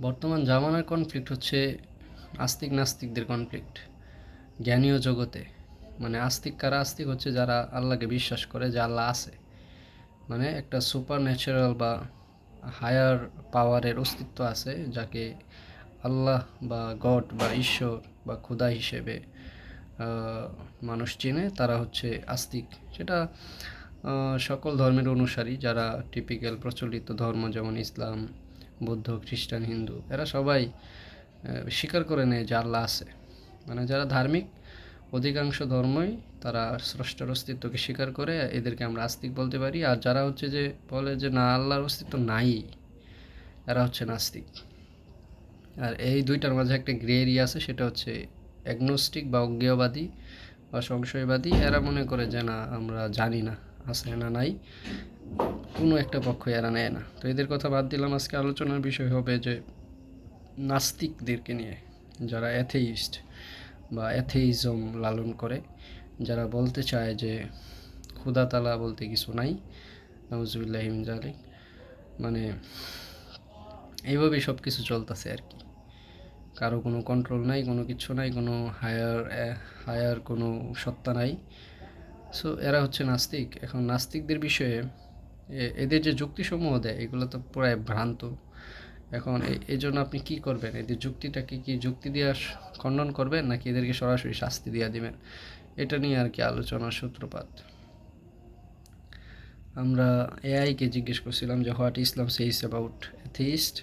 বর্তমান জামানার কনফ্লিক্ট হচ্ছে আস্তিক নাস্তিকদের কনফ্লিক্ট জ্ঞানীয় জগতে। মানে আস্তিক কারা আস্তিক হচ্ছে যারা আল্লাহকে বিশ্বাস করে যে আল্লাহ আছে। মানে একটা সুপার ন্যাচারাল বা হায়ার পাওয়ারের অস্তিত্ব আছে যাকে আল্লাহ বা গড বা ঈশ্বর বা খোদা হিসেবে মানুষ চেনে। তারা হচ্ছে আস্তিক। সেটা সকল ধর্মের অনুসারী যারা টিপিক্যাল প্রচলিত ধর্ম যেমন ইসলাম বৌদ্ধ, খ্রিস্টান, হিন্দু, এরা সবাই স্বীকার করে নেয় যে আল্লাহ আছে। মানে যারা ধার্মিক, অধিকাংশ ধর্মই তারা স্রষ্টার অস্তিত্বকে স্বীকার করে, এদেরকে আমরা আস্তিক বলতে পারি। আর যারা হচ্ছে যে বলে যে না, আল্লাহর অস্তিত্ব নাই, এরা হচ্ছে নাস্তিক। আর এই দুইটার মাঝে একটা গ্রে এরিয়া আছে, সেটা হচ্ছে অ্যাগনোস্টিক বা অজ্ঞেয়বাদী বা সংশয়বাদী। এরা মনে করে যে না, আমরা জানি না। আছে না নাই, কোনো একটা পক্ষ এরা নেয় না। তো এদের কথা বাদ দিলাম, আজকে আলোচনার বিষয় হবে যে নাস্তিকদেরকে নিয়ে, যারা অ্যাথেইস্ট বা অ্যাথেইজম লালন করে, যারা বলতে চায় যে তালা বলতে কিছু নাই নজরুল্লাহ জালিক মানে এইভাবেই সব কিছু চলতেছে আর কি। কারও কোনো কন্ট্রোল নাই, কোনো কিছু নাই, কোনো হায়ার হায়ার কোনো সত্তা নাই। সো এরা হচ্ছে নাস্তিক। এখন নাস্তিকদের বিষয়ে এদের যে যুক্তিসমূহ দেয়, এগুলো তো প্রায় ভ্রান্ত। এখন এই জন্য আপনি কি করবেন? এদের যুক্তিটাকে কি যুক্তি দিয়ে খণ্ডন করবেন, নাকি এদেরকে সরাসরি শাস্তি দিয়ে দিবেন? এটা নিয়ে আর কি আলোচনার সূত্রপাত। আমরা এআইকে জিজ্ঞেস করছিলাম যে what Islam says about atheist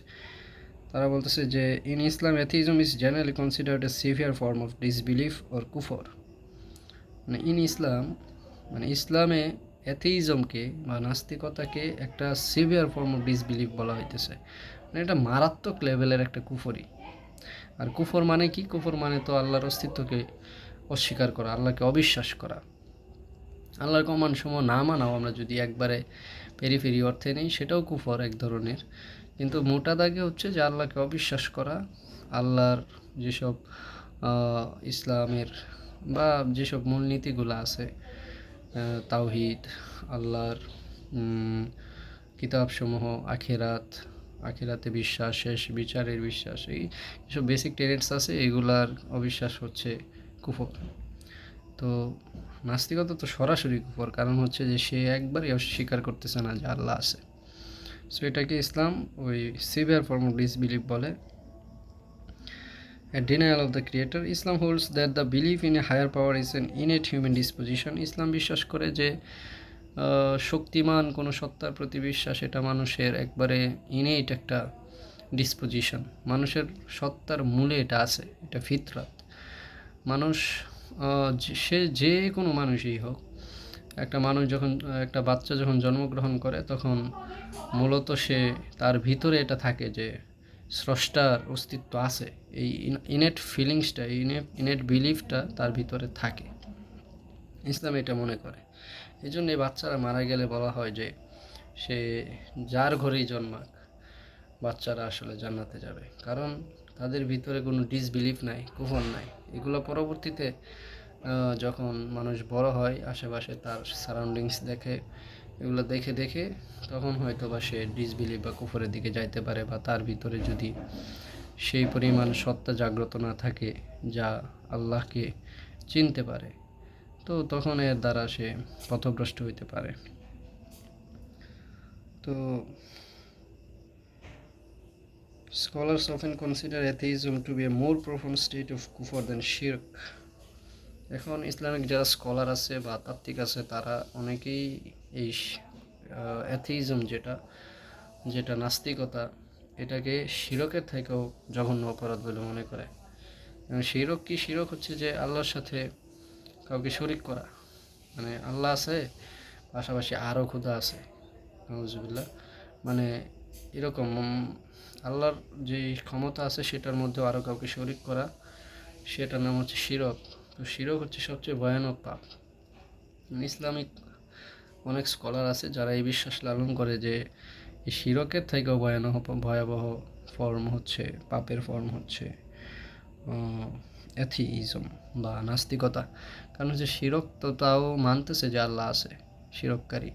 তারা বলতেছে যে in Islam atheism is generally considered a severe form of disbelief or কুফর মানে ইন ইসলাম মানে ইসলামে অ্যাথিজমকে বা নাস্তিকতাকে একটা সিভিয়ার ফর্ম অফ ডিসবিলিফ বলা হইতেছে। মানে এটা মারাত্মক লেভেলের একটা কুফরি। আর কুফর মানে কি? কুফর মানে তো আল্লাহর অস্তিত্বকে অস্বীকার করা, আল্লাহকে অবিশ্বাস করা। আল্লাহর কমান সমূহ না মানাও আমরা যদি একবারে পেরিফেরি অর্থে নেই, সেটাও কুফর এক ধরনের। কিন্তু মোটা দাগে হচ্ছে যে আল্লাহকে অবিশ্বাস করা, আল্লাহর যেসব ইসলামের বা যেসব মূলনীতিগুলো আছে তাওহিদ, আল্লাহর কিতাবসমূহ, আখেরাত, আখেরাতে বিশ্বাস, শেষ বিচারের বিশ্বাস, এই যেসব বেসিক টেনেটস আছে, এগুলার অবিশ্বাস হচ্ছে কুফর। তো নাস্তিকতা তো সরাসরি কুফর, কারণ হচ্ছে যে সে একবারই অস্বীকার করতেছে না যে আল্লাহ আছে। সো এটাকে ইসলাম ওই সিভিয়ার ফর্ম অফ ডিসবিলিভ বলে। A denial of the creator. Islam holds that the belief in a higher power is an innate human disposition. ইসলাম বিশ্বাস করে যে শক্তিমান কোনো সত্তার প্রতি বিশ্বাস এটা মানুষের একবারে ইনেট একটা ডিসপোজিশন মানুষের সত্তার মূলে এটা আছে, এটা ফিতরাত। মানুষ সে যে কোনো মানুষই হোক, একটা মানুষ যখন, একটা বাচ্চা যখন জন্মগ্রহণ করে, তখন মূলত সে তার ভিতরে এটা থাকে যে স্রষ্টার অস্তিত্ব আছে। এই ইনেট ফিলিংসটা ইনেট ইনেট বিলিফটা তার ভিতরে থাকে। ইসলাম এটা মনে করে। এই জন্য এই বাচ্চারা মারা গেলে বলা হয় যে, সে যার ঘরেই জন্মাক, বাচ্চারা আসলে জান্নাতে যাবে। কারণ তাদের ভিতরে কোনো ডিসবিলিফ নাই কুফন নাই। এগুলো পরবর্তীতে যখন মানুষ বড় হয়, আশেপাশে তার সারাউন্ডিংস দেখে এগুলো দেখে দেখে তখন হয়তো বা সে ডিসবিলিভ বা কুফরের দিকে যাইতে পারে বা তার ভিতরে যদি সেই পরিমাণ সত্তা জাগ্রত না থাকে যা আল্লাহকে চিনতে পারে, তো তখন এর দ্বারা সে পথভ্রষ্ট হইতে পারে তো Scholars often consider atheism to be a more profound state of kufr than shirk. এখন ইসলামিক যারা স্কলার আছে বা তাত্ত্বিক আছে, তারা অনেকেই এই অ্যাথিজম যেটা যেটা নাস্তিকতা, এটাকে শিরকের থেকেও জঘন্য অপরাধ বলে মনে করে। এবং শিরক কি? শিরক হচ্ছে যে আল্লাহর সাথে কাউকে শরিক করা। মানে আল্লাহ আছে, পাশাপাশি আরও ক্ষুধা আছে। নজুবিল্লা মানে এরকম আল্লাহর যে ক্ষমতা আছে, সেটার মধ্যেও আরও কাউকে শরিক করা, সেটার নাম হচ্ছে শিরক। তো শিরক হচ্ছে সবচেয়ে ভয়ানক পাপ। ইসলামিক অনেক স্কলার আছে যারা এই বিশ্বাস লালন করে যে এই শিরকের থেকেও ভয়ানক ভয়াবহ ফর্ম হচ্ছে, পাপের ফর্ম হচ্ছে অ্যাথিইজম বা নাস্তিকতা। কারণ হচ্ছে শিরক তো তাও মানতেছে যে আল্লাহ আছে, শিরককারী।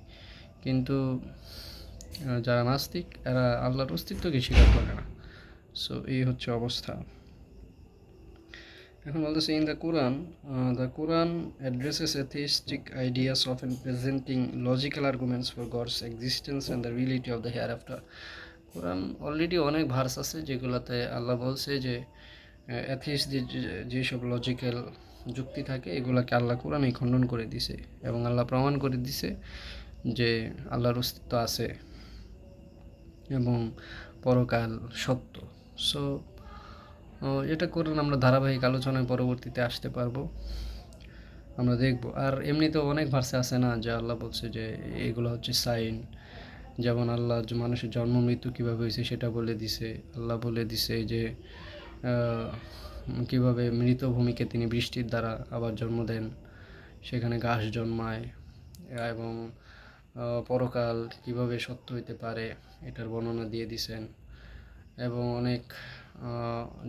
কিন্তু যারা নাস্তিক, এরা আল্লাহর অস্তিত্বকে স্বীকার করে না। সো এই হচ্ছে অবস্থা। এখন বলতেছে in the Quran the Quran addresses atheistic ideas of an presenting logical arguments for God's existence and the reality of the hereafter Quran already অনেক ভার্স আছে যেগুলোতে আল্লাহ বলছে যে অ্যাথিস্টদের যেসব লজিক্যাল যুক্তি থাকে, এগুলাকে আল্লাহ কোরআনই খণ্ডন করে দিছে এবং আল্লাহ প্রমাণ করে দিছে যে আল্লাহর অস্তিত্ব আছে এবং পরকাল সত্য। সো এটা করুন আমরা ধারাবাহিক আলোচনায় পরবর্তীতে আসতে পারব। আমরা দেখব। আর এমনিতেও অনেক ভার্সে আছে না যে আল্লাহ বলছে যে এগুলো হচ্ছে সাইন? যেমন আল্লাহ মানুষের জন্ম মৃত্যু কীভাবে হয়েছে সেটা বলে দিছে। আল্লাহ বলে দিছে যে কীভাবে মৃত ভূমিকে তিনি বৃষ্টির দ্বারা আবার জন্ম দেন, সেখানে ঘাস জন্মায়, এবং পরকাল কীভাবে সত্য হইতে পারে এটার বর্ণনা দিয়ে দিছেন। এবং অনেক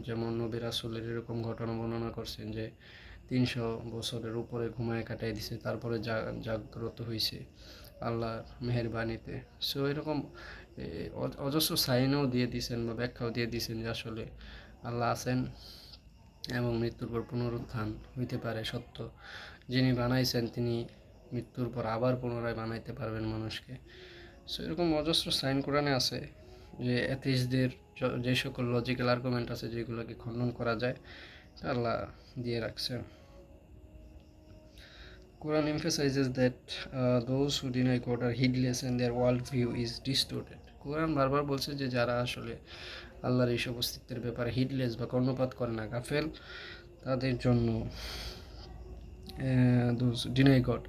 যেমন নবী রাসুলের এরকম ঘটনা বর্ণনা করছেন যে তিনশো বছরের উপরে ঘুমায় কাটাই দিছে, তারপরে জাগ্রত হয়েছে আল্লাহর মেহেরবানিতে। সো এরকম অজস্র সাইনও দিয়ে দিছেন বা ব্যাখ্যাও দিয়ে দিছেন যে আসলে আল্লাহ আছেন এবং মৃত্যুর পর পুনরুত্থান হইতে পারে সত্য। যিনি বানাইছেন তিনি মৃত্যুর পর আবার পুনরায় বানাইতে পারবেন মানুষকে। সো এরকম অজস্র সাইন কোরআনে আছে। যে অ্যাথিস্টদের যে সকল লজিক্যাল আর্গুমেন্ট আছে যেগুলোকে খণ্ডন করা যায় আল্লাহ দিয়ে রাখছেন Quran emphasizes that uh, those who deny God are heedless and their worldview is distorted. কোরআন বারবার বলছে যে যারা আসলে আল্লাহর এইসব অস্তিত্বের ব্যাপারে হিডলেস বা কর্ণপাত করে না গাফেল তাদের জন্য দোজ ডিনাই গড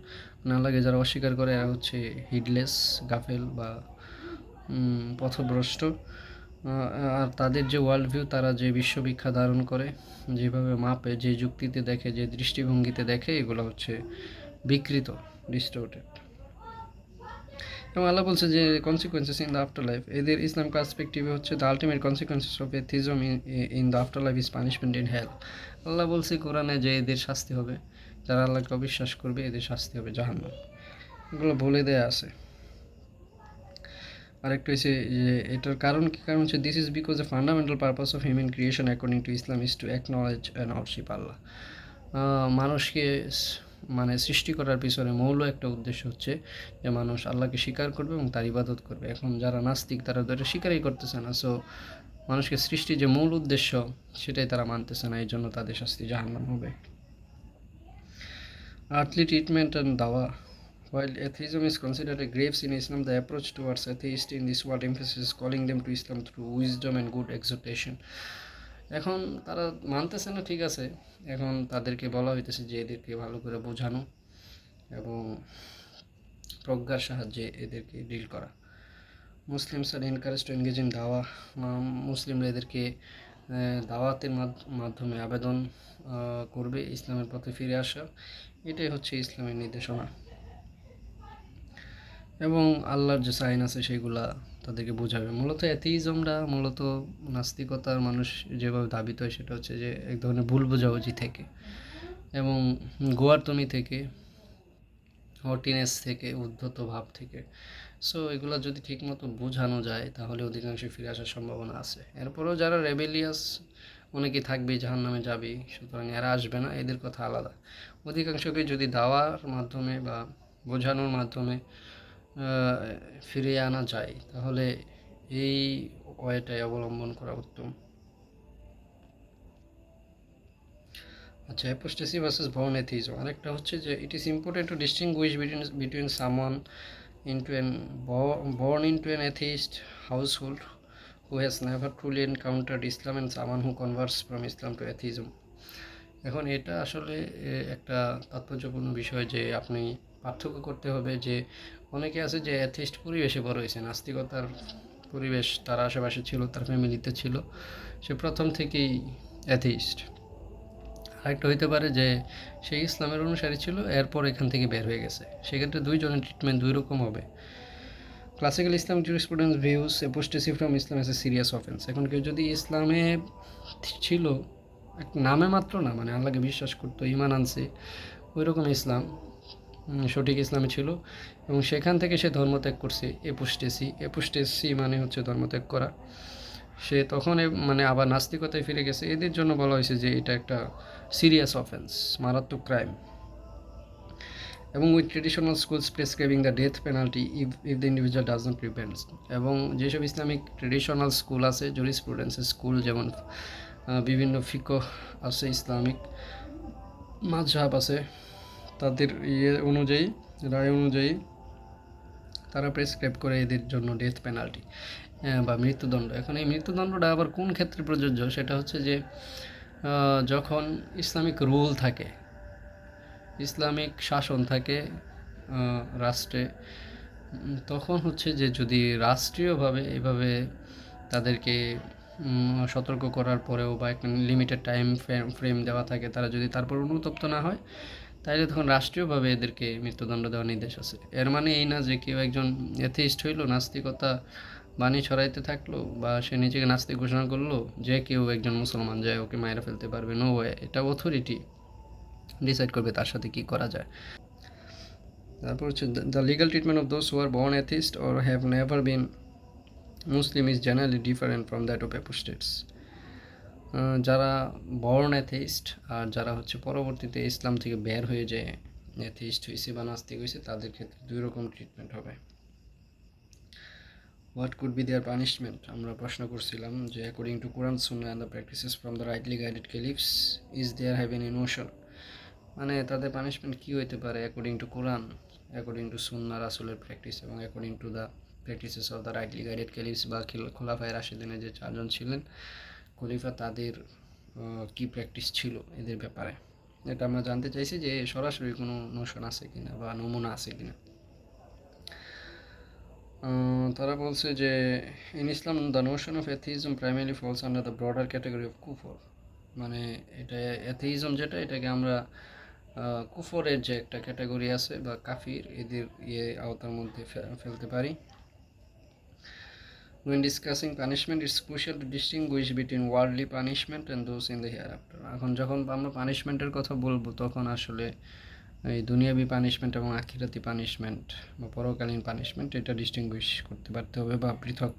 না লাগে যারা অস্বীকার করে হচ্ছে হিডলেস গাফেল বা পথভ্রষ্ট। আর তাদের যে ওয়ার্ল্ড ভিউ তারা যে বিশ্ববিখ্যা ধারণ করে, যেভাবে মাপে, যে যুক্তিতে দেখে, যে দৃষ্টিভঙ্গিতে দেখে, এগুলো হচ্ছে বিকৃত ডিস্টোর্টেড এবং আল্লাহ বলছে যে consequences in the afterlife এদের ইসলাম পার্সপেক্টিভে হচ্ছে the ultimate consequences of atheism in the afterlife is punishment in hell আল্লাহ বলছে কোরআনে যে এদের শাস্তি হবে, যারা আল্লাহকে অবিশ্বাস করবে, এদের শাস্তি হবে জাহান্ন এগুলো বলে দেয়া আছে। আরেকটা হচ্ছে যে এটার কারণ কি? কারণ হচ্ছে this is because the fundamental purpose of human creation according to Islam is to acknowledge and worship Allah মানুষকে মানে সৃষ্টি করার পিছনে মৌল একটা উদ্দেশ্য হচ্ছে যে মানুষ আল্লাহকে স্বীকার করবে এবং তার ইবাদত করবে। এখন যারা নাস্তিক, তারা তো এটা স্বীকারই করতেছে না। সো মানুষকে সৃষ্টির যে মূল উদ্দেশ্য, সেটাই তারা মানতেছে না এই জন্য তাদের শাস্তি জাহান্নাম হবে। Earthly treatment and dawa. While atheism is considered a grave sin in Islam, the approach towards atheists in this world emphasizes calling them to Islam through wisdom and good exhortation. এখন তারা মানতেছে না ঠিক আছে এখন তাদেরকে বলা হইতেছে যে এদেরকে ভালো করে বোঝানো এবং প্রজ্ঞার সাহায্যে এদেরকে ডিল করা Muslims are encourage to engage in dawah মুসলিমরা এদেরকে দাওয়াতের মাধ- মাধ্যমে আবেদন করবে ইসলামের পথে ফিরে আসা এটাই হচ্ছে ইসলামের নির্দেশনা এবং আল্লাহর যে সাইন আছে সেগুলা তাদেরকে বোঝাবে। মূলত অ্যাথিজমরা মূলত নাস্তিকতার মানুষ যেভাবে ধাবিত হয় সেটা হচ্ছে যে এক ধরনের ভুল বোঝাবুঝি থেকে এবং গোয়ার্তমি থেকে হটিনেস থেকে, উদ্ধত ভাব থেকে। সো এগুলো যদি ঠিকমতো বোঝানো যায়, তাহলে অধিকাংশ ফিরে আসার সম্ভাবনা আছে। এরপরেও যারা রেবেলিয়াস অনেকে থাকবে জাহান নামে যাবে, সুতরাং এরা আসবে না, এদের কথা আলাদা। অধিকাংশকে যদি দাওয়ার মাধ্যমে বা বোঝানোর মাধ্যমে ফিরিয়ে আনা যায়, তাহলে এই ওয়েটাই অবলম্বন করা উত্তম। আচ্ছা অ্যাপোস্টেসি ভার্সেস বর্ন এথিজম আরেকটা হচ্ছে যে it is important to distinguish between between someone into an born into an atheist household who has never truly encountered Islam and someone who converts from Islam to atheism এখন এটা আসলে একটা তাৎপর্যপূর্ণ বিষয় যে, আপনি পার্থক্য করতে হবে যে অনেকে আছে যে অ্যাথিস্ট পরিবেশে বড় হয়েছে, নাস্তিকতার পরিবেশ তার আশেপাশে ছিল, তার ফ্যামিলিতে ছিল। সে প্রথম থেকেই অ্যাথিস্ট। আরেকটা হইতে পারে যে সে ইসলামের অনুসারী ছিল, এরপর এখান থেকে বের হয়ে গেছে। সেক্ষেত্রে দুইজনের ট্রিটমেন্ট দুই রকম হবে classical Islam jurisprudence views apostasy from Islam as a serious offence এখন কেউ যদি ইসলামে ছিল, এক নামে মাত্র না মানে আল্লাহকে বিশ্বাস করতো ইমান আনছে ওই রকম ইসলাম সঠিক ইসলামে ছিল এবং সেখান থেকে সে ধর্মত্যাগ করছে এপোস্টেসি এপোস্টেসি মানে হচ্ছে ধর্মত্যাগ করা। সে তখন মানে আবার নাস্তিকতায় ফিরে গেছে। এদের জন্য বলা হয়েছে যে এটা একটা সিরিয়াস অফেন্স মারাত্মক ক্রাইম এবং with traditional schools prescribing the death penalty if if the individual does not prevents এবং যেসব ইসলামিক ট্রেডিশনাল স্কুল আছে জুরিসপ্রুডেন্সের স্কুল যেমন বিভিন্ন ফিকো আছে, ইসলামিক মাঝহাব আছে তাদের ইয়ে অনুযায়ী, রায় অনুযায়ী তারা প্রেসক্রাইব করে এদের জন্য ডেথ পেনাল্টি বা মৃত্যুদণ্ড। এখন এই মৃত্যুদণ্ডটা আবার কোন ক্ষেত্রে প্রযোজ্য? সেটা হচ্ছে যে যখন ইসলামিক রুল থাকে, ইসলামিক শাসন থাকে রাষ্ট্রে তখন হচ্ছে যে যদি রাষ্ট্রীয়ভাবে এভাবে তাদেরকে সতর্ক করার পরেও বা একটা লিমিটেড টাইম ফ্রেম দেওয়া থাকে, তারা যদি তারপর অনুতপ্ত না হয় তাহলে তখন রাষ্ট্রীয়ভাবে এদেরকে মৃত্যুদণ্ড দেওয়ার নির্দেশ আছে। এর মানে এই না যে কেউ একজন এথিস্ট হইল, নাস্তিকতা বাণী ছড়াইতে থাকল বা সে নিজেকে নাস্তিক ঘোষণা করল, যে কেউ একজন মুসলমান যায়, ওকে মায়েরা ফেলতে পারবে নো ওয়ে এটা অথরিটি ডিসাইড করবে তার সাথে কি করা যায়। তারপর হচ্ছে the legal treatment of those who born atheist or have never been Muslim is generally different from that of apostates যারা বর্ন অ্যাথিস্ট আর যারা হচ্ছে পরবর্তীতে ইসলাম থেকে বের হয়ে যায় অ্যাথিস্ট হয়েছে বা নাস্তিক হয়েছে তাদের ক্ষেত্রে দুই রকম ট্রিটমেন্ট হবে। What could be their punishment আমরা প্রশ্ন করছিলাম যে according to Quran Sunnah and the practices from the rightly guided caliphs is there have an emotion মানে তাদের পানিশমেন্ট কী হইতে পারে according to Quran according to Sunnah রাসুলের প্র্যাকটিস এবং according to the practices of the rightly guided caliphs বা খিল- খোলাফায় রাশিদিনে যে চারজন ছিলেন খলিফা তাদের কি প্র্যাকটিস ছিল এদের ব্যাপারে? এটা আমরা জানতে চাইছি যে সরাসরি কোনো নোশন আছে কিনা বা নমুনা আছে কিনা। তারা বলছে যে in Islam the notion of atheism primary falls under the broader category of কুফর মানে এটা এথিজম যেটা, এটাকে আমরা কুফরের যে একটা ক্যাটাগরি আছে বা কাফির, এদের ইয়ে আওতার মধ্যে ফেলতে পারি। When discussing punishment, it's crucial to distinguish between worldly punishment and those in the hereafter. এখন যখন আমরা পানিশমেন্টের কথা বলব তখন আসলে এই দুনিয়াবি পানিশমেন্ট এবং আখিরাতি পানিশমেন্ট বা পরকালীন পানিশমেন্ট এটা ডিস্টিংগুইশ করতে পারতে হবে বা পৃথক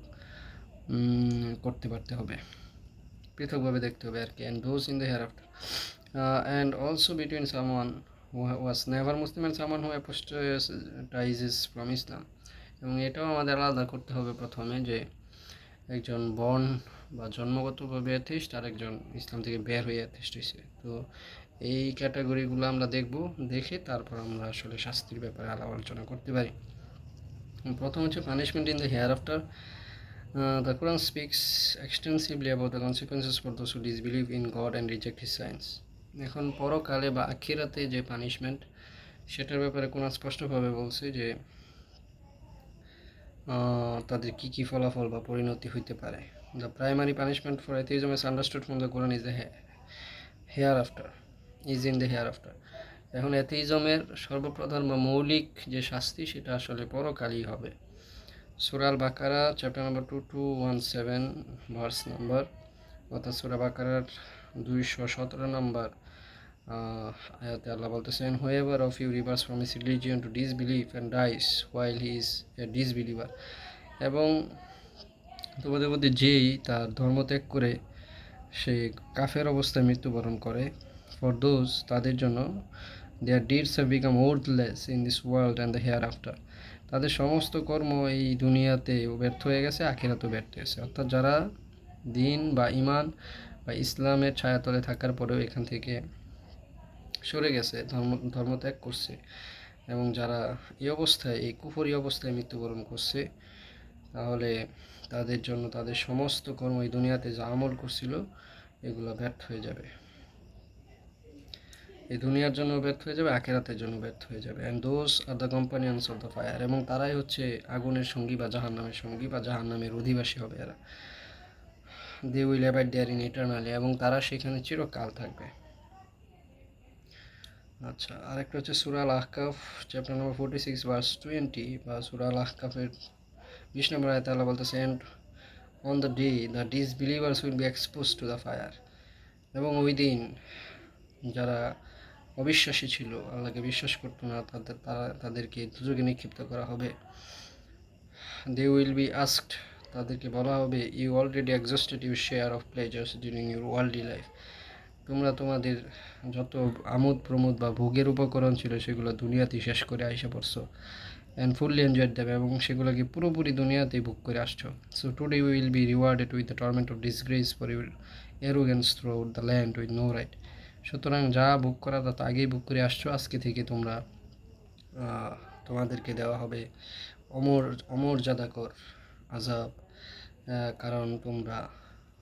করতে পারতে হবে। পৃথকভাবে দেখতে হবে আর কি and those in the hereafter and also between someone was never Muslim and someone who apostatizes from Islam এবং এটাও আমাদের আলাদা করতে হবে প্রথমে যে একজন বর্ন বা জন্মগতভাবে অ্যাথিস্ট আর একজন ইসলাম থেকে বের হয়ে অ্যাথিস্ট হয়েছে। তো এই ক্যাটাগরিগুলো আমরা দেখব, দেখে তারপর আমরা আসলে শাস্তির ব্যাপারে আলাপ আলোচনা করতে পারি। প্রথম হচ্ছে punishment in the hereafter the Quran speaks extensively about the consequences for those who disbelieve in God and reject his science এখন পরকালে বা আখিরাতে যে পানিশমেন্ট সেটার ব্যাপারে কোরআন স্পষ্টভাবে বলছে যে তাদের কি কি ফলাফল বা পরিণতি হইতে পারে? The primary punishment for atheism is understood from the Quran is the hereafter is in the hereafter এখন এথিজমের সর্বপ্রধান বা মৌলিক যে শাস্তি সেটা আসলে পরকালই হবে। সুরাল বাকারা chapter number two two one seven verse number অর্থাৎ সুরা বাকারার দুইশো সতেরো নম্বর আয়াতে আল্লাহ বলতেছেন whoever of you reverts from his religion to disbelieve and dies while he is a disbeliever এবং তোমাদের মধ্যে যেই তার ধর্ম ত্যাগ করে সে কাফের অবস্থায় মৃত্যুবরণ করে ফর দোজ তাদের জন্য their deeds have become worthless in this world and the hereafter তাদের সমস্ত কর্ম এই দুনিয়াতে ব্যর্থ হয়ে গেছে, আখিরাতেও ব্যর্থ হয়েছে অর্থাৎ যারা দিন বা ইমান বা ইসলামের ছায়াতলে থাকার পরেও এখান থেকে সরে গেছে, ধর্ম, ধর্মত্যাগ করছে এবং যারা এই অবস্থায়, এই কুফরি অবস্থায় মৃত্যুবরণ করছে, তাহলে তাদের জন্য তাদের সমস্ত কর্ম এই দুনিয়াতে যা আমল করছিল, এগুলো ব্যর্থ হয়ে যাবে। এই দুনিয়ার জন্য ব্যর্থ হয়ে যাবে, আখেরাতের জন্য ব্যর্থ হয়ে যাবে। And those are the companions of the fire এবং তারাই হচ্ছে আগুনের সঙ্গী বা জাহান্নামের সঙ্গী বা জাহান্নামের অধিবাসী হবে এরা। They will abide there in eternally এবং তারা সেখানে চিরকাল থাকবে। আচ্ছা আরেকটা হচ্ছে সুরাল আহকাফ chapter number forty six verse twenty বা সুরাল আহকাফের বিশ নম্বর আয়তে আল্লাহ বলতেছে and on the day the disbelievers will be expose to the fire এবং ওই দিন যারা অবিশ্বাসী ছিল, আল্লাহকে বিশ্বাস করতো না, তাদের, তারা, তাদেরকে দুযোগে নিক্ষিপ্ত করা হবে। দে উইল বি আস্কড তাদেরকে বলা হবে you already exhausted you share of pleasures during your worldly life তোমরা তোমাদের যত আমোদ প্রমোদ বা ভোগের উপকরণ ছিল সেগুলো দুনিয়াতেই শেষ করে আইসা পড়ছো অ্যান্ড ফুললি এনজয়েড দেবে এবং সেগুলোকে পুরোপুরি দুনিয়াতেই ভোগ করে আসছো। So today will be rewarded with the torment of disgrace for your arrogance throughout the land with no right সুতরাং যা বুক করা তা আগেই বুক করে আসছো, আজকে থেকে তোমরা তোমাদেরকে দেওয়া হবে অমর অমর অমর্যাদাকর আজাব কারণ তোমরা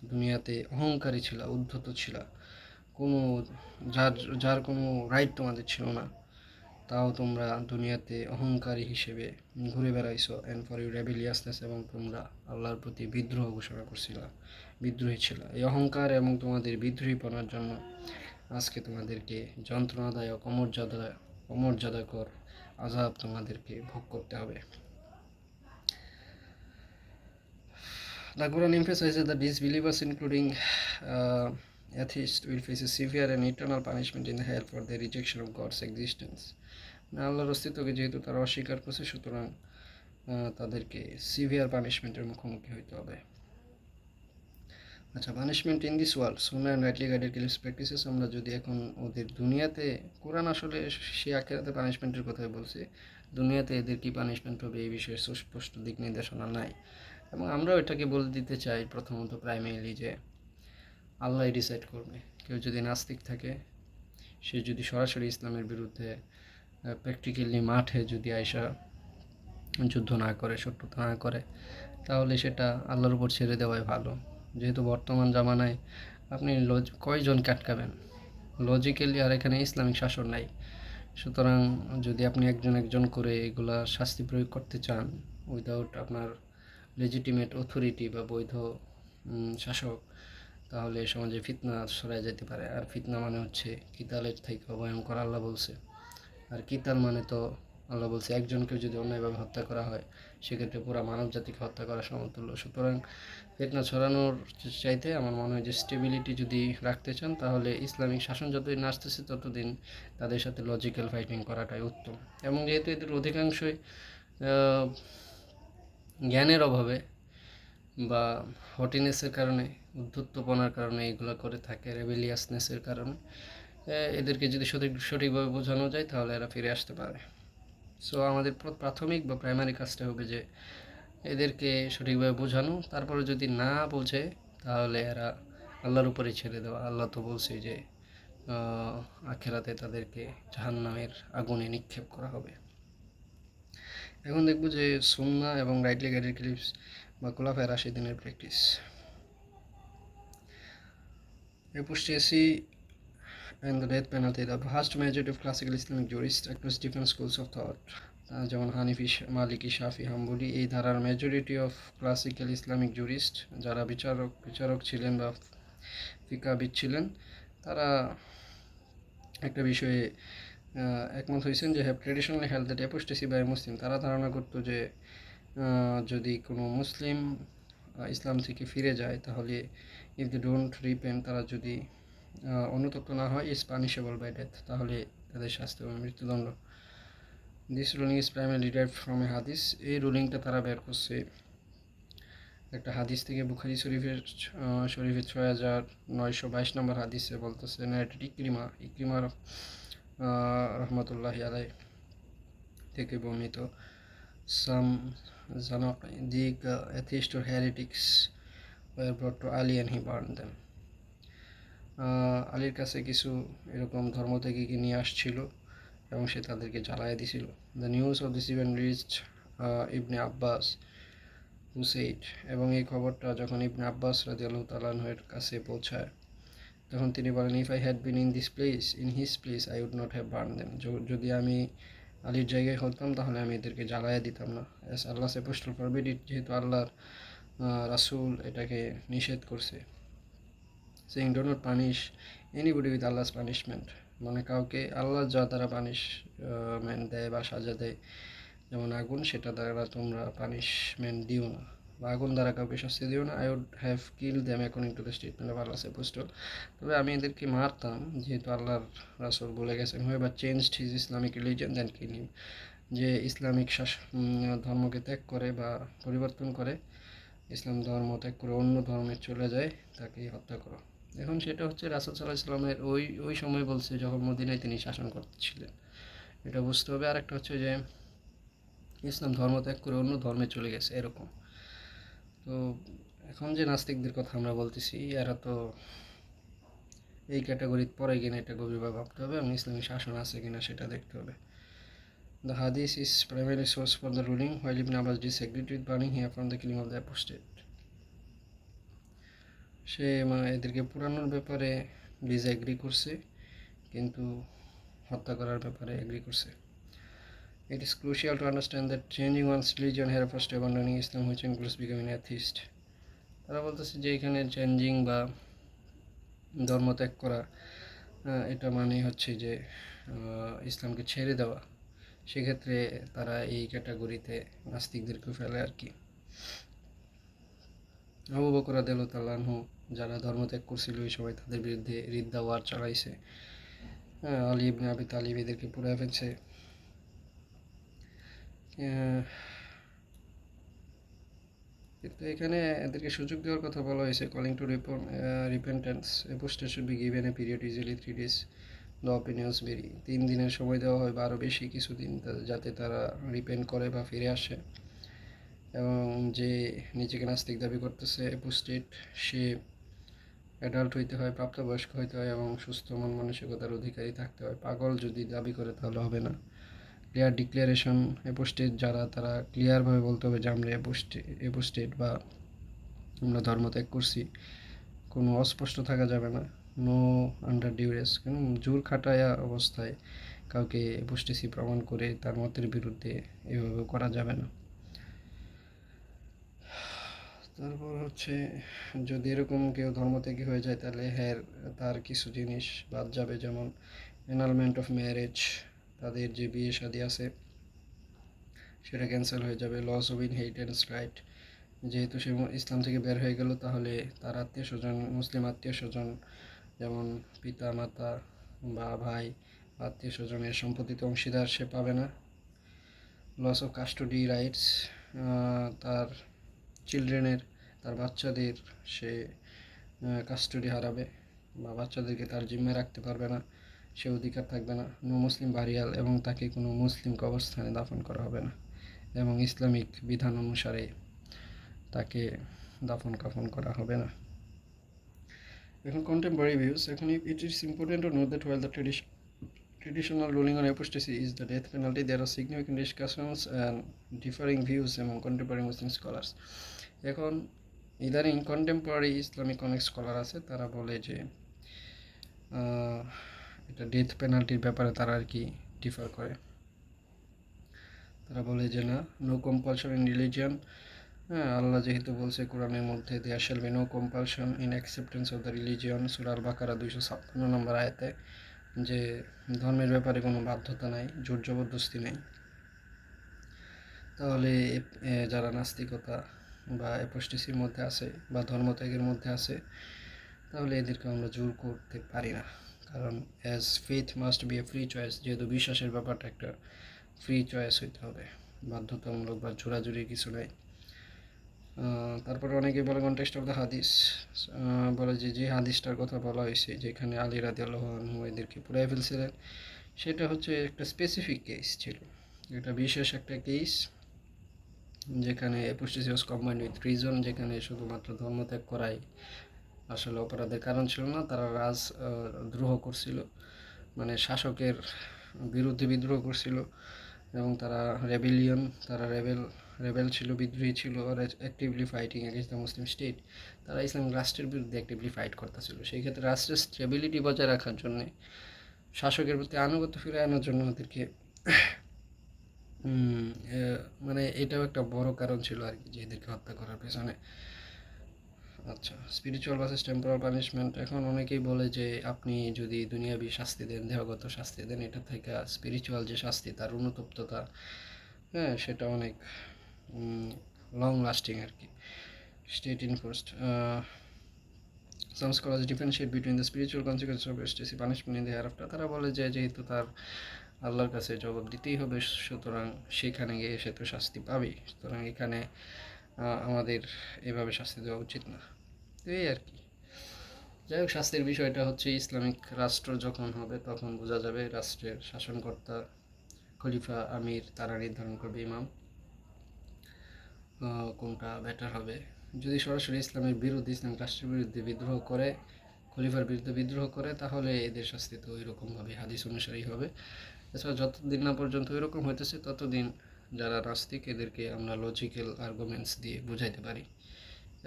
দুনিয়াতে অহংকারী ছিল, উদ্ধত ছিল। কোনো যার যার কোনো রাইট তোমাদের ছিল না তাও তোমরা দুনিয়াতে অহংকারী হিসেবে ঘুরে বেড়াইছো অ্যান্ড ফর ইউ রেবেলিয়াসনেস এবং তোমরা আল্লাহর প্রতি বিদ্রোহ ঘোষণা করছিল বিদ্রোহী ছিল। এই অহংকার এবং তোমাদের বিদ্রোহী বিদ্রোহীপনার জন্য আজকে তোমাদেরকে যন্ত্রণাদায়ক অমর্যাদা অমর্যাদাকর আজাব তোমাদেরকে ভোগ করতে হবে। The emphasizes that disbelievers, including uh, atheists, will face a severe and eternal punishment in hell for their rejection of God's existence. না আল্লাহর অস্তিত্বকে যেহেতু তারা অস্বীকার করছে সুতরাং তাদেরকে সিভিয়ার পানিশমেন্টের মুখোমুখি হইতে হবে আচ্ছা punishment in this world Sunnah and rightly caliphs practices আমরা যদি এখন ওদের দুনিয়াতে কোরআন আসলে সে আখেরাতে পানিশমেন্টের কথাই বলছে দুনিয়াতে এদের কি পানিশমেন্ট হবে এই বিষয়ে সুস্পষ্ট দিক নির্দেশনা নাই এবং আমরাও এটাকে বলে দিতে চাই প্রথমত প্রাইমারিলি যে আল্লাহ ডিসাইড করবে। কেউ যদি নাস্তিক থাকে, সে যদি সরাসরি ইসলামের বিরুদ্ধে প্র্যাকটিক্যালি মাঠে যদি আয়সা যুদ্ধ না করে, শত্রুতা না করে, তাহলে সেটা আল্লাহর উপর ছেড়ে দেওয়াই ভালো। যেহেতু বর্তমান জামানায় আপনি লজ কয়জনকে আটকাবেন লজিক্যালি আর এখানে ইসলামিক শাসন নাই। সুতরাং যদি আপনি একজন একজন করে এগুলা শাস্তি প্রয়োগ করতে চান উইদাউট আপনার লেজিটিমেট অথরিটি বা বৈধ শাসক তাহলে সমাজে ফিতনা সরাই যেতে পারে। আর ফিতনা মানে হচ্ছে কিতালের থেকে ভয়ঙ্কর আল্লাহ বলছে। আর কিতাল মানে তো আল্লাহ বলছে একজনকে যদি অন্যায়ভাবে হত্যা করা হয়, সেক্ষেত্রে পুরো মানব জাতিকে হত্যা করা সমতুল্য। সুতরাং ফিতনা ছড়ানোর চাইতে আমার মনে হয় যে স্টেবিলিটি যদি রাখতে চান, তাহলে ইসলামিক শাসন যতদিন আসতেছে ততদিন তাদের সাথে লজিক্যাল ফাইটিং করাটাই উত্তম। এবং যেহেতু এদের অধিকাংশই জ্ঞানের অভাবে বা হটিনেসের কারণে উদ্ধত্তপনার কারণে এগুলো করে থাকে রেবেলিয়াসনেসের কারণে। এদেরকে যদি সঠিক, সঠিকভাবে বোঝানো যায়, তাহলে এরা ফিরে আসতে পারে। সো আমাদের প্রাথমিক বা প্রাইমারি কাজটা হবে যে, এদেরকে সঠিকভাবে বোঝানো। তারপরে যদি না বোঝে, তাহলে এরা আল্লাহর উপরে ছেড়ে দেওয়া। আল্লাহ তো বলছে যে আখেরাতে তাদেরকে জাহান্নামের আগুনে নিক্ষেপ করা হবে। এখন দেখব যে সুন্না এবং রাইটলি গাইডেড ক্লিপস বা কোলাফায় রাশিদিনের practice Apostasy and the death penalty. The vast majority of classical Islamic jurists across different schools of thought, যেমন হানিফি মালিকি শাফি হাম্বলি এই ধারার majority of classical Islamic jurist যারা বিচারক বিচারক ছিলেন বা ফিকাবিদ ছিলেন তারা একটা বিষয়ে একমত হয়েছেন যে have traditionally held that apostasy by Muslim তারা ধারণা করতো যে যদি কোনো মুসলিম ইসলাম থেকে ফিরে যায় তাহলে ইফ দে ডোন্ট রিপেন্ট তারা যদি অনুতপ্ত না হয় ইজ পানিশেবল বাই ডেথ তাহলে তাদের শাস্তি হবে মৃত্যুদণ্ড। This ruling is primary derive from a hadith এই রুলিংটা তারা বের করছে একটা হাদিস থেকে বুখারি শরীফের শরীফের ছয় হাজার নয়শো বাইশ নম্বর হাদিসে বলতেছে নাইটেড ইক্রিমা ইক্রিমার রহমতুল্লাহ আলাই থেকে বর্ণিত। সাম uh, atheists or heretics were brought to Ali and he burned. আলীর কাছে কিছু এরকম ধর্ম থেকে কি নিয়ে আসছিল এবং সে তাদেরকে জ্বালায় দিছিল? The news of this event reached Ibn Abbas হুসেইড এবং এই খবরটা যখন ইবনে আব্বাস রাজিয়াল্লাহ তালাহের কাছে পৌঁছায়, তখন তিনি বলেন if I had been in this place in his place I would not have burn them যদি আমি আলীর জায়গায় হতাম, তাহলে আমি এদেরকে জ্বালায় দিতাম না। এস আল্লাহ সেপোস্টাল ফরবিড ইট যেহেতু আল্লাহর রাসূল এটাকে নিষেধ করছে। Saying do not punish anybody with Allah's punishment মানে কাউকে আল্লাহ যা দ্বারা পানিশমেন্ট দেয় বা সাজা দেয়, যেমন আগুন, সেটা দ্বারা তোমরা পানিশমেন্ট দিও না। বা আগুন দ্বারা কাউকে শাস্তি দিও না। I would have kill them according to the statement of Allah apostle তবে আমি এদেরকে মারতাম, যেহেতু আল্লাহর রাসূল বলে গেছেন হয়ে বা changed his Islamic religion then kill যে ইসলামিক ধর্মকে ত্যাগ করে বা পরিবর্তন করে ইসলাম ধর্ম ত্যাগ করে অন্য ধর্মে চলে যায়, তাকে হত্যা করো। এখন সেটা হচ্ছে রাসুল সাল্লাহ ইসলামের ওই ওই সময় বলছে যখন মদিনায় তিনি শাসন করছিলেন। এটা বুঝতে হবে। আর একটা হচ্ছে যে, ইসলাম ধর্ম ত্যাগ করে অন্য ধর্মে চলে গেছে, এরকম। তো এখন যে নাস্তিকদের কথা আমরা বলতেছি, এরা তো এই ক্যাটাগরির পরে কিনা এটা গভীরভাবে ভাবতে হবে এবং ইসলামী শাসন আছে কিনা সেটা দেখতে হবে। The hadith is primarily source for the ruling, while Ibn Abbas disagreed with burning here from the killing of the apostate. সে মানে এদেরকে পুরানোর ব্যাপারে ডিসএগ্রি করছে কিন্তু হত্যা করার ব্যাপারে এগ্রি করছে It is crucial to understand that changing one's religion here refers to abandoning Islam which includes becoming atheist. তারা বলতেছে যে এখানে চেঞ্জিং বা ধর্ম ত্যাগ করা এটা মানে হচ্ছে যে ইসলামকে ছেড়ে দেওয়া সেক্ষেত্রে তারা এই ক্যাটাগরিতে নাস্তিকদেরকে ফেলে আর কি। আবু বকর আদেল তাল্লাহু যারা ধর্মত্যাগ করছিল ওই সময় তাদের বিরুদ্ধে রিদ্দা ওয়ার চালাইছে। হ্যাঁ, আলী ইবনে আবি তালিব এদেরকে পুরে ফেলছে। কিন্তু এখানে এদেরকে সুযোগ দেওয়ার কথা বলা হয়েছে calling to repentance apostate should be given a period easily three days the opinions vary. তিন দিনের সময় দেওয়া হয়, বা আরও বেশি কিছুদিন যাতে তারা রিপেন্ট করে বা ফিরে আসে। এবং যে নিজেকে নাস্তিক দাবি করতেছে পোস্টেড সে অ্যাডাল্ট হইতে হয়, প্রাপ্তবয়স্ক হইতে হয় এবং সুস্থ মন মানসিকতার অধিকারী থাকতে হয়। পাগল যদি দাবি করে তাহলে হবে না। ক্লিয়ার ডিক্লারেশন এপোস্টেট যারা, তারা ক্লিয়ারভাবে বলতে হবে যে আমরা এপোস্টে এপোস্টেট বা আমরা ধর্ম ত্যাগ করছি। কোনো অস্পষ্ট থাকা যাবে না। নো আন্ডার ডিউরেস কেন? জোর খাটায়া অবস্থায় কাউকে এপোস্টেসি প্রমাণ করে তার মতের বিরুদ্ধে এভাবে করা যাবে না। তারপর হচ্ছে, যদি এরকম কেউ ধর্ম থেকে হয়ে যায়, তাহলে হ্যার তার কিছু জিনিস বাদ যাবে, যেমন এনালমেন্ট অফ ম্যারেজ তাদের যে বিয়ে শাদী আছে, সেটা ক্যান্সেল হয়ে যাবে লস অফ ইনহেরিটেন্স রাইট যেহেতু সে ইসলাম থেকে বের হয়ে গেল, তাহলে তার আত্মীয় স্বজন, মুসলিম আত্মীয় স্বজন যেমন পিতা মাতা বা ভাই আত্মীয় স্বজনের সম্পত্তিতে অংশীদার সে পাবে না। লস অফ কাস্টডি রাইটস তার চিলড্রেনের তার বাচ্চাদের সে কাস্টডি হারাবে বা বাচ্চাদেরকে তার জিম্মে রাখতে পারবে না, সে অধিকার থাকবে না। নো মুসলিম বারিয়াল এবং তাকে কোনো মুসলিম কবরস্থানে দাফন করা হবে না এবং ইসলামিক বিধান অনুসারে তাকে দাফন কাফন করা হবে না। এখন কন্টেম্পোরারি ভিউস এখানে it is important to know that well the tradition traditional ruling on apostasy is the death penalty there are significant discussions and differing views এবং কন্টেম্পোরারি মুসলিম স্কলার্স এখন ইদানিং কন্টেম্পোরারি ইসলামিক অনেক scholar আছে, তারা বলে যে এটা ডেথ পেনাল্টির ব্যাপারে তারা আর কি ডিফার করে। তারা বলে যে না নো কম্পালসারি রিলিজিয়ান হ্যাঁ আল্লাহ যেহেতু বলছে কোরআনের মধ্যে there shall be no compulsion in acceptance of the religion সুরাল বাকারা দুইশো ছাপ্পান্ন নম্বর আয়তে, যে ধর্মের ব্যাপারে কোনো বাধ্যতা নাই, জোর জবরদস্তি নেই। তাহলে যারা নাস্তিকতা বা অ্যাপোস্টেসির মধ্যে আছে বা ধর্মত্যাগের মধ্যে আছে, তাহলে এদেরকে আমরা জোর করতে পারি না। কারণ as faith must be a free choice যেহেতু বিশ্বাসের ব্যাপারটা একটা ফ্রি চয়েস হইতে হবে। বাধ্যতামূলক বা জোরাজুরি কিছু নাই। তারপরে অনেকে বলে কন্টেক্সট অফ দ্য হাদিস বলে যে যে হাদিসটার কথা বলা হয়েছে, যেখানে আলী রাদি আল্লাহ এদেরকে পুরাই ফেলছিলেন, সেটা হচ্ছে একটা স্পেসিফিক কেস ছিল। এটা বিশেষ একটা কেস যেখানে এপোস্টেসিয়াস কম্বাইন্ড উইথ রিজন যেখানে শুধুমাত্র ধর্মত্যাগ করাই আসলে অপরাধের কারণ ছিল না, তারা রাজ দ্রোহ করছিল মানে শাসকের বিরুদ্ধে বিদ্রোহ করছিল, এবং তারা রেবেলিয়ন তারা রেবেল রেবেল ছিল, বিদ্রোহী ছিল actively fighting against the Muslim state তারা ইসলামিক রাষ্ট্রের বিরুদ্ধে অ্যাক্টিভলি ফাইট করতেছিল। সেই ক্ষেত্রে রাষ্ট্রের স্টেবিলিটি বজায় রাখার জন্য, শাসকের প্রতি আনুগত্য ফিরে আনার জন্য ওদেরকে মানে এটাও একটা বড় কারণ ছিল আর কি, যে এদেরকে হত্যা করার পেছনে। আচ্ছা স্পিরিচুয়াল ভার্সেস টেম্পোরাল পানিশমেন্ট এখন অনেকেই বলে যে আপনি যদি দুনিয়াবি শাস্তি দেন, দেহগত শাস্তি দেন, এটা থেকে স্পিরিচুয়াল যে শাস্তি, তার অনুতপ্ততা হ্যাঁ সেটা অনেক লং লাস্টিং আর কি state enforced some differentiate between the spiritual consequence of STC punishment in the hereafter তারা বলে যে যেহেতু তার আল্লাহর কাছে জবাব দিতেই হবে, সুতরাং সেখানে গিয়ে সে তো শাস্তি পাবেই। সুতরাং এখানে আমাদের এভাবে শাস্তি দেওয়া উচিত না। তো এই আর কি। যাই হোক, শাস্তির বিষয়টা হচ্ছে ইসলামিক রাষ্ট্র যখন হবে, তখন বোঝা যাবে রাষ্ট্রের শাসনকর্তা খলিফা আমির তারা নির্ধারণ করবে ইমাম। কোনটা বেটার হবে? যদি সরাসরি ইসলামের বিরুদ্ধে, ইসলাম রাষ্ট্রের বিরুদ্ধে বিদ্রোহ করে, খলিফার বিরুদ্ধে বিদ্রোহ করে, তাহলে এদের শাস্তি তো ওই রকমভাবে হাদিস অনুসারেই হবে। এছাড়া যতদিন না পর্যন্ত ওই রকম হইতেছে, ততদিন যারা নাস্তিক, এদেরকে আমরা লজিক্যাল আর্গুমেন্টস দিয়ে বুঝাইতে পারি।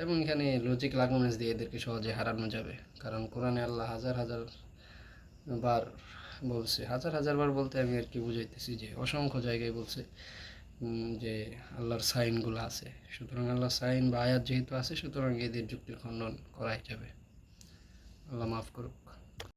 এবং এখানে লজিক্যাল আর্গুমেন্টস দিয়ে এদেরকে সহজে হারানো যাবে। কারণ কোরআনে আল্লাহ হাজার হাজার বার বলছে, হাজার হাজার বার বলতে আমি আর কি বুঝাইতেছি যে, অসংখ্য জায়গায় বলছে যে আল্লাহর সাইনগুলো আছে। সুতরাং আল্লাহর সাইন বা আয়াত যেহেতু আছে, সুতরাং এদের যুক্তির খণ্ডন করাই যাবে। আল্লাহ মাফ করুক।